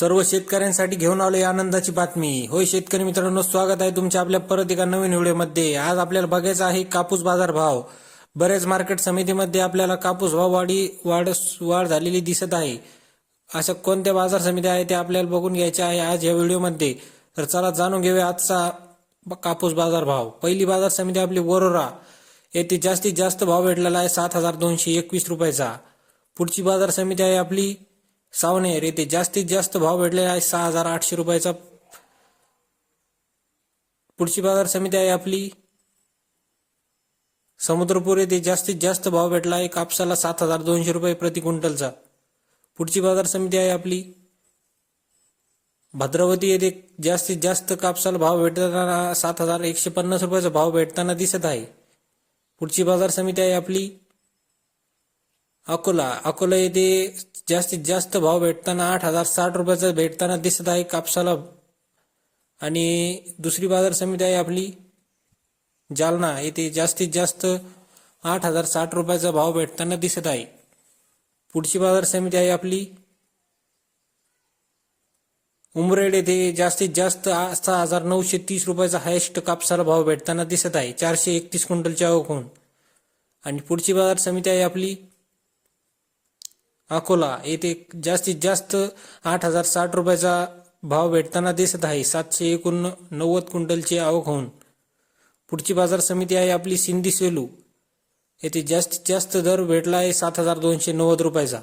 सर्व शेतकऱ्यांसाठी घेऊन आलो आनंदाची बातमी. होय शेतकरी मित्रांनो स्वागत आहे तुमच्या आपल्या परत एका नवीन व्हिडिओमध्ये. आज आपल्याला बघायचं आहे कापूस बाजार भाव बरेच मार्केट समितीमध्ये आपल्याला कापूस भाव वाढी वाढ वाढ झालेली दिसत आहे. अशा कोणत्या बाजार समिती आहे ते आपल्याला बघून घ्यायचे आहे आज या व्हिडिओमध्ये. तर चला जाणून घेऊया आजचा कापूस बाजार भाव पहिली बाजार समिती आपली वरोरा. येथे जास्तीत जास्त भाव भेटलेला आहे सात हजार दोनशे एकवीस रुपयाचा. पुढची बाजार समिती आहे आपली सावनेर येथे जास्तीत जास्त भाव भेटलेला आहे सहा हजार आठशे रुपयाचा. पुढची बाजार समिती आहे आपली. समुद्रपूर येथे जास्तीत जास्त भाव भेटला आहे कापसाला सात हजार दोनशे रुपये प्रति क्विंटलचा. पुढची बाजार समिती आहे आपली. भद्रावती येथे जास्तीत जास्त कापसाला भाव भेटताना सात हजार एकशे पन्नास रुपयाचा भाव भेटताना दिसत आहे. पुढची बाजार समिती आहे आपली. अकोला अकोला येथे जास्तीत जास्त भाव भेटताना आठ हजार साठ रुपयाचा भेटताना दिसत आहे कापसाला. आणि दुसरी बाजार समिती आहे आपली जालना. येथे जास्तीत जास्त आठ हजार साठ रुपयाचा भाव भेटताना दिसत आहे. पुढची बाजार समिती आहे आपली उमरेड. येथे जास्तीत जास्त सहा हजार नऊशे तीस रुपयाचा हायेस्ट कापसाला भाव भेटताना दिसत आहे. चारशे एकतीस क्विंटलच्या आवकून आणि पुढची बाजार समिती आहे आपली अकोला येथे जास्तीत जास्त आठ हजार साठ रुपयाचा भाव भेटताना दिसत आहे. सातशे एकोण नव्वद क्विंटलची आवक होऊन पुढची बाजार समिती आहे आपली सिंधी सेलू. येथे जास्तीत जास्त दर भेटला आहे सात हजार दोनशे नव्वद रुपयाचा.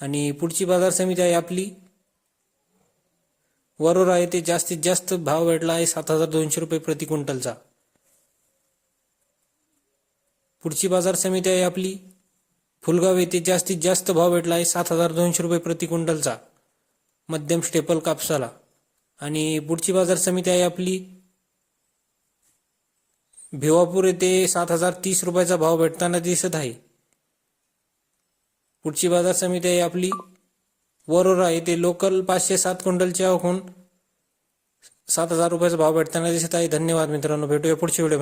आणि पुढची बाजार समिती आहे आपली वरोरा. येथे जास्तीत जास्त भाव भेटला आहे सात हजार दोनशे रुपये प्रति क्विंटलचा. पुढची बाजार समिती आहे आपली फुलगाव येथे जास्तीत जास्त भाव भेटला आहे. सात हजार दोनशे रुपये प्रति क्विंटलचा. मध्यम स्टेपल कापसाला. आणि पुढची बाजार समिती आहे आपली. भिवापूर येथे सात हजार तीस रुपयाचा भाव भेटताना दिसत आहे. पुढची बाजार समिती आहे आपली. वरोरा येथे लोकल पाचशे सात क्विंटलच्या होऊन सात हजार रुपयाचा भाव भेटताना दिसत आहे. धन्यवाद मित्रांनो. भेटूया पुढच्या व्हिडिओ